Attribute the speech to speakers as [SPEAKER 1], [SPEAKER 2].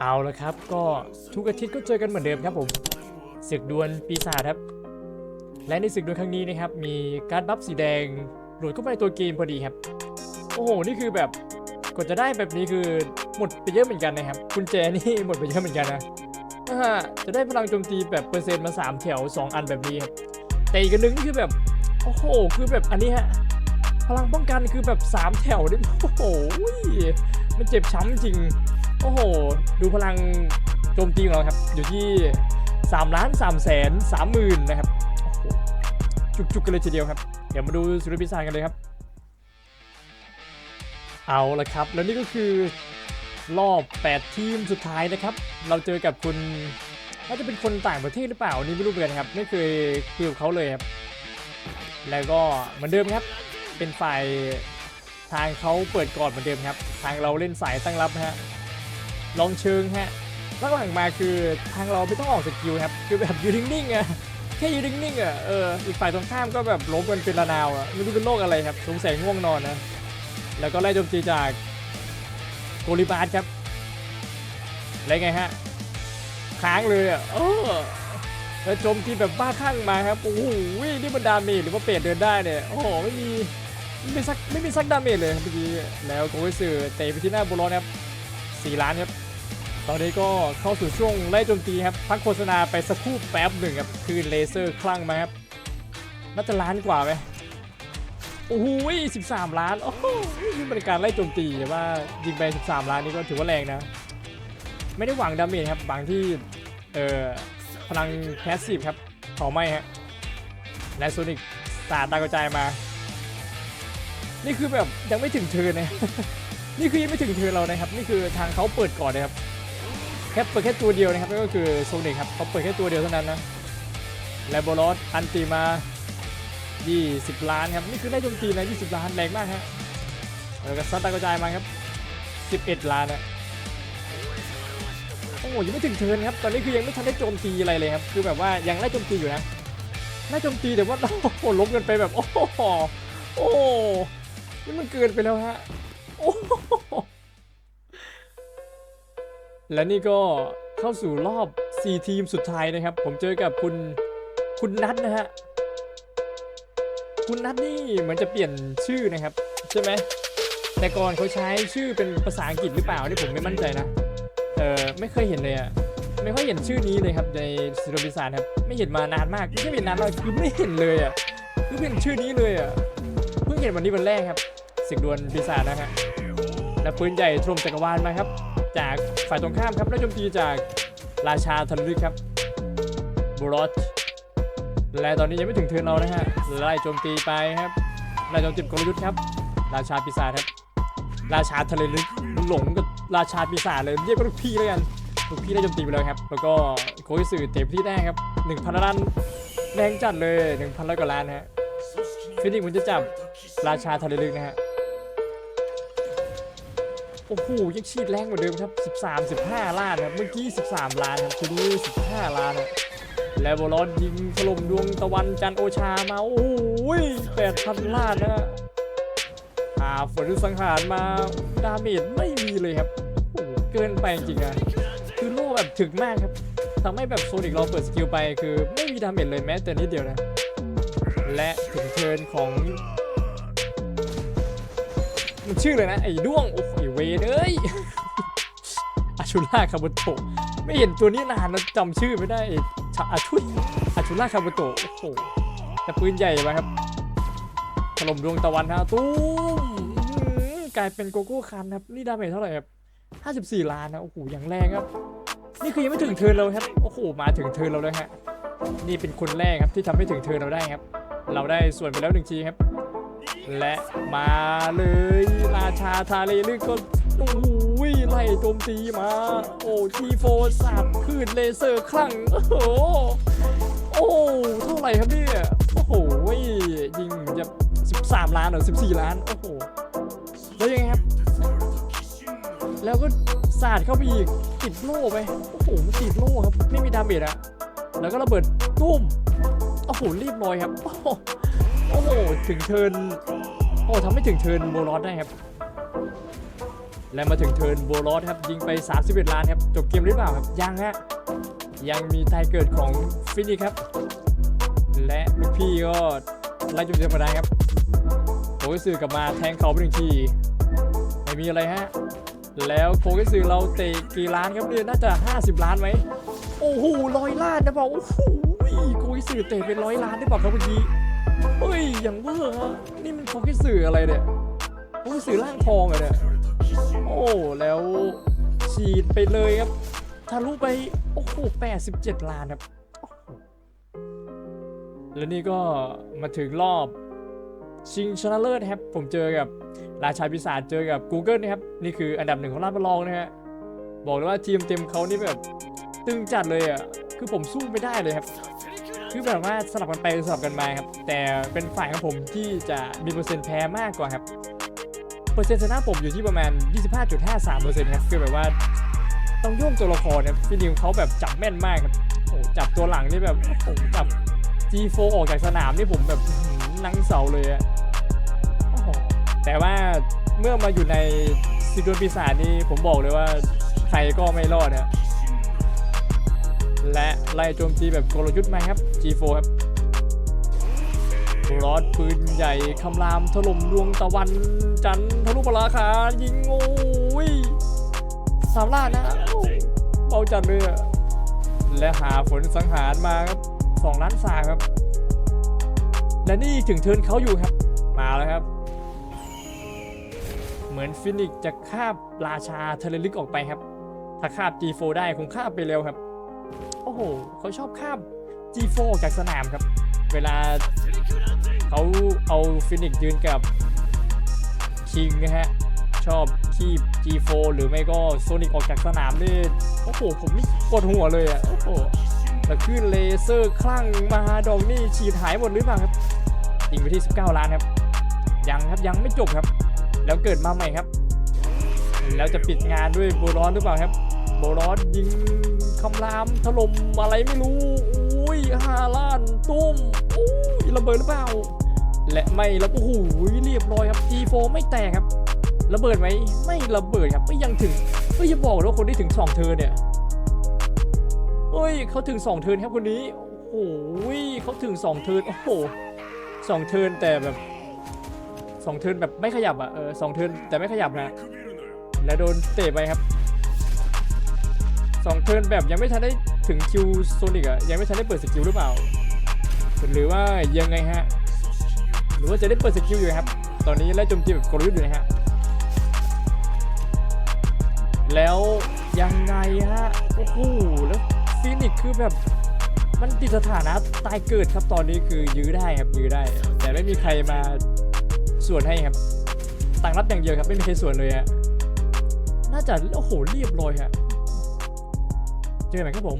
[SPEAKER 1] เอาละครับ ก็ทุกอาทิตย์ก็เจอกันเหมือนเดิมครับผมศึกดวลปีศาจครับ และในศึกดวลครั้งนี้นะครับ มีการดบัฟสีแดงโหลดเข้าไปในตัวเกมพอดีครับ โอ้โห นี่คือแบบกว่าจะได้แบบนี้คือหมดไปเยอะเหมือนกันนะครับกุญแจนี่หมดไปเยอะเหมือนกันนะจะได้พลังโจมตีแบบเปอร์เซ็นต์มา 3 แถว 2 อันแบบนี้ครับ แต่อีกนหนึงคือแบบ โอ้โห คือแบบอันนี้ฮะ พลังป้องกันคือแบบ 3 แถวนี่โอ้โห มันเจ็บช้ำจริง โอ้โห ดูพลังโจมตีของเราครับ อยู่ที่3ล้าน3แสน3หมื่นนะครับ จุกๆกันเลยทีเดียวครับ เดี๋ยวมาดูสุริพิซานกันเลยครับ เอาละครับ แล้วนี่ก็คือรอบ 8 ทีมสุดท้ายนะครับ เราเจอกับคุณน่าจะเป็นคนต่างประเทศหรือเปล่านี่ไม่รู้เหมือนกันครับ ไม่เคยคุยกับเขาเลยครับ แล้วก็เหมือนเดิมครับ เป็นฝ่ายทางเขาเปิดก่อนเหมือนเดิมครับ ทางเราเล่นสายตั้งรับฮะ ลองเชิงฮะหลังมาคือทางเราไม่ต้องออกสกิลครับคือแบบยืนนิ่งๆอะแค่ยืนนิ่งๆอะเอออีกฝ่ายตรงข้ามก็แบบล้มกันเป็นระนาวอะไม่รู้เป็นโรคอะไรครับสงสัยง่วงนอนนะแล้วก็ไล่โจมตีจากโกลิบาสครับแล้วไงฮะค้างเลยอะเออแล้วโจมตีแบบบ้าคลั่งมาครับโอ้โหนี่มันดาเมจหรือว่าเปรตเดินได้เนี่ยโอ้โหไม่มีไม่มีสักไม่มีสักดาเมจเลยเมื่อกี้แล้วโกวิสือเตะไปที่หน้าบุรอนครับสี่ล้านครับ ตอนนี้ก็เข้าสู่ช่วงไล่โจมตีครับพักโฆษณาไปสักครู่แป๊บหนึ่งครับคือเลเซอร์คลั่งมาครับน่าจะล้านกว่าไหมโอ้โห13ล้าน โอ้โหนี่เป็นการไล่โจมตีแต่ว่ายิงไป13ล้านนี่ก็ถือว่าแรงนะ ไม่ได้หวังดาเมจครับบางที่ เอ่อ พลังแพสซีฟครับเผาไหม้ฮะ และโซนิกสาดดาวกระจายมา นี่คือแบบยังไม่ถึงเทิร์นนะ นี่คือยังไม่ถึงเทินเรานะครับ นี่คือทางเขาเปิดก่อนนะครับ ค่เปิดแค่ตัวเดียวนะครับก็คือโซนิกครับเขาเปิดแค่ตัวเดียวเท่านั้นนะและโบลอสอันตีมา 20 ล้านครับนี่คือได้โจมตีนะ20 ล้านแรงมากฮะแล้วก็ซัดดากระจายมาครับ 11 ล้านนะโอ้โหยังไม่ถึงเทินครับตอนนี้คือยังไม่ทันได้โจมตีอะไรเลยครับคือแบบว่ายังไล่โจมตีอยู่นะไล่โจมตีแต่ว่าโอ้โหล้มกันไปแบบโอ้โหโอ้นี่มันเกินไปแล้วฮะโอ้ และนี่ก็เข้าสู่รอบ 4 ทีมสุดท้ายนะครับ ผมเจอกับคุณคุณนัทนะฮะ คุณนัทนี่เหมือนจะเปลี่ยนชื่อนะครับ ใช่ไหม แต่ก่อนเขาใช้ชื่อเป็นภาษาอังกฤษหรือเปล่านี่ผมไม่มั่นใจนะ เออไม่เคยเห็นเลยอะไม่ค่อยเห็นชื่อนี้เลยครับในซิโรบิซานครับ ไม่เห็นมานานมาก ไม่ใช่เห็นนานมากคือไม่เห็นเลยอะคือเป็นชื่อนี้เลยอะเพิ่งเห็นวันนี้วันแรกครับศึกดวลปีศาจนะฮะและปืนใหญ่ทรมจักรวาลมาครับ จากฝ่ายตรงข้ามครับและโจมตีจากราชาธนลึกครับบูรอสและตอนนี้ยังไม่ถึงเทิร์นเรานะฮะไล่โจมตีไปครับไล่โจมตีกลยุทธ์ครับ ราชาปีศาจครับ ราชาทะเลลึกหลงกับราชาปีศาจเลยเรียกว่าลูกพี่แล้วกันลูกพี่ได้โจมตีไปแล้วครับ แล้วก็โคอิสึเตะไปที่แรกครับ1,000ล้านแรงจัดเลย1,000ร้อยกว่าล้านฮะฟินิกมันจะจับราชาทะเลลึกนะฮะ โอ้โหยังฉีดแรงกว่าเดิมครับ 13 15 ล้านครับ เมื่อกี้ 13 ล้านครับทีนี้15 ล้านครับแล้วบอลยิงถล่มดวงตะวันจันโอชามา โอ้ยแปดพันล้านนะฮะอาฝนสังหารมาดาเมจไม่มีเลยครับ โอ้โหเกินไปจริงอะคือโล่แบบถึกมากครับทำให้แบบโซนิกเราเปิดสกิลไป คือไม่มีดาเมจเลยแม้แต่นิดเดียวนะ และถึงเทิร์นของ มันชื่อเลยนะไอ้ด้วงโอ้โหไอ้เวเอ้ยอาชูล่าคาบุโตะไม่เห็นตัวนี้นานแล้วจำชื่อไม่ได้อาอาชุยอาชูล่าคาบุโตะโอ้โหแต่ปืนใหญ่มครับถล่มดวงตะวันฮะตุ้มกลายเป็นโกโก้คันครับนี่ดาเมจเท่าไหร่ครับ 54 ล้านนะโอ้โหอย่างแรงครับ นี่คือยังไม่ถึงเทิร์นเราครับโอ้โหมาถึงเทิร์นเราแล้วฮะนี่เป็นคนแรกครับที่ทำให้ถึงเทิร์นเราได้ครับ เราได้ส่วนไปแล้วหนึ่งทีครับ และมาเลย ชาทาเลลึกก็โอ้โหไล่โจมตีมา โอ้ทีโฟสับคลื่นเลเซอร์คลั่งโอ้โหโอ้เท่าไหร่ครับเนี่ยโอ้โหยิงจะ13 ล้านหรือ14 ล้าน โอ้โห แล้วยังไงครับ แล้วก็สาดเข้าไปอีกติดโล่ไป โอ้โหมันติดโล่ครับ ไม่มีดาเมจอะแล้วก็ระเบิดตุ้ม โอ้โห รีบลอยครับ โอ้โห ถึงเทิน โอ้ทำไม่ถึงเทินโบลอสได้ครับ และมาถึงเทิร์นโบลอสครับ ยิงไป 31 ล้านครับ จบเกมหรือเปล่าครับ ยังฮะ ยังมีตายเกิดของฟินิกครับ และลูกพี่ก็ไล่จุดเดียวมาได้ครับโคกสื่อกลับมาแทงเขาไปหนึ่งทีไม่มีอะไรฮะ แล้วโคกสื่อเราเตะกี่ล้านครับเนี่ยน่าจะ 50 ล้านไหมโอ้โหร้อยล้านนะบอกโอ้โหโคกสื่อเตะเป็นร้อยล้านได้บอกครับเมื่อกี้เฮ้ยอย่างเวอร์ฮะนี่มันโคกสื่ออะไรเนี่ย โคกสื่อร่างทองเหรอะเนี่ย โอ้แล้วฉีดไปเลยครับทะลุไป โอ้โห87 ล้านครับ แล้วนี่ก็มาถึงรอบชิงชนะเลิศครับ ผมเจอกับราชาปีศาจเจอกับ Google นะครับ นี่คืออันดับหนึ่งของรอบประลองนะฮะ บอกเลยว่าทีมเต็มเขานี่แบบ ตึงจัดเลยอะ คือผมสู้ไม่ได้เลยครับ คือแบบว่าสลับกันไปสลับกันมาครับ แต่เป็นฝ่ายของผมที่จะมีเปอร์เซ็นต์แพ้มากกว่าครับ ปอร์เซ็นต์ชนะผมอยู่ที่ประมาณ 25.53%ครับคือแบบว่าต้องโยกตัวละครครับพี่นิวเขาแบบจับแม่นมากครับโอ้จับตัวหลังนี่แบบโอ้จับ G4 ออกจากสนามนี่ผมแบบนั่งเสาเลยอะแต่ว่าเมื่อมาอยู่ในซิโดนปีศาจนี่ผมบอกเลยว่าใครก็ไม่รอดนะและไล่โจมตีแบบกลยุทธ์มาครับ G4 ครับ รอดปืนใหญ่คำรามถล่มดวงตะวันจันทะลุปราคายิงโอ้ยสามล้านนะเบาจัดเลยอและหาผลสังหารมาครับสองล้านสาครับ และนี่ถึงเทินเขาอยู่ครับ มาแล้วครับ เหมือนฟินิกซ์จะคาบราชาเทเลลิกออกไปครับ ถ้าคาบ G4 ได้คงคาบไปเร็วครับ โอ้โหเขาชอบคาบ G4 ออกจากสนามครับ เวลา เขาเอาฟินิกยืนกับคิงนะฮะ ชอบคีบ G4 หรือไม่ก็โซนิกออกจากสนามนี่โอ้โห ผมนี่ปวดหัวเลยอะ โอ้โหแล้วขึ้นเลเซอร์คลั่งมาดองนี่ฉีดหายหมดหรือเปล่าครับยิงไปที่ 19 ล้านครับ ยังครับยังไม่จบครับ แล้วเกิดมาใหม่ครับ แล้วจะปิดงานด้วยโบรอนหรือเปล่าครับ โบรอนยิงคำรามถล่มอะไรไม่รู้ อุ้ยฮาลานตุ้มอุ้ยระเบิดหรือเปล่า และไม่แล้วโอ้โหเรียบร้อยครับ G4 ไม่แตกครับ ระเบิดไหมไม่ระเบิดครับไม่ยังถึงเฮ้ยอย่าบอกนะว่าคนที่ถึง2เทิร์นเนี่ยเฮ้ยเขาถึง2เทิร์นครับคนนี้โอ้โหเขาถึง2เทิร์นโอ้โหสองเทิร์นแต่แบบสองเทิร์นแบบไม่ขยับอะเออสองเทิร์นแต่ไม่ขยับนะและโดนเตะไปครับสองเทิร์นแบบยังไม่ทันได้ถึงคิวโซนิกอะยังไม่ทันได้เปิดสกิลหรือเปล่า หรือว่ายังไงฮะ หรือว่าจะได้เปิดสกิลอยู่ครับ ตอนนี้ไล่โจมตีแบบกลยุทธ์อยู่นะฮะ แล้วยังไงฮะ โอ้โห แล้วฟินิกคือแบบมันติดสถานะตายเกิดครับตอนนี้คือยื้อได้ครับยื้อได้ แต่ไม่มีใครมาส่วนให้ครับต่างรับอย่างเดียวครับไม่มีใครส่วนเลยฮะน่าจะโอ้โหเรียบร้อยฮะเจอกันใหมครับผม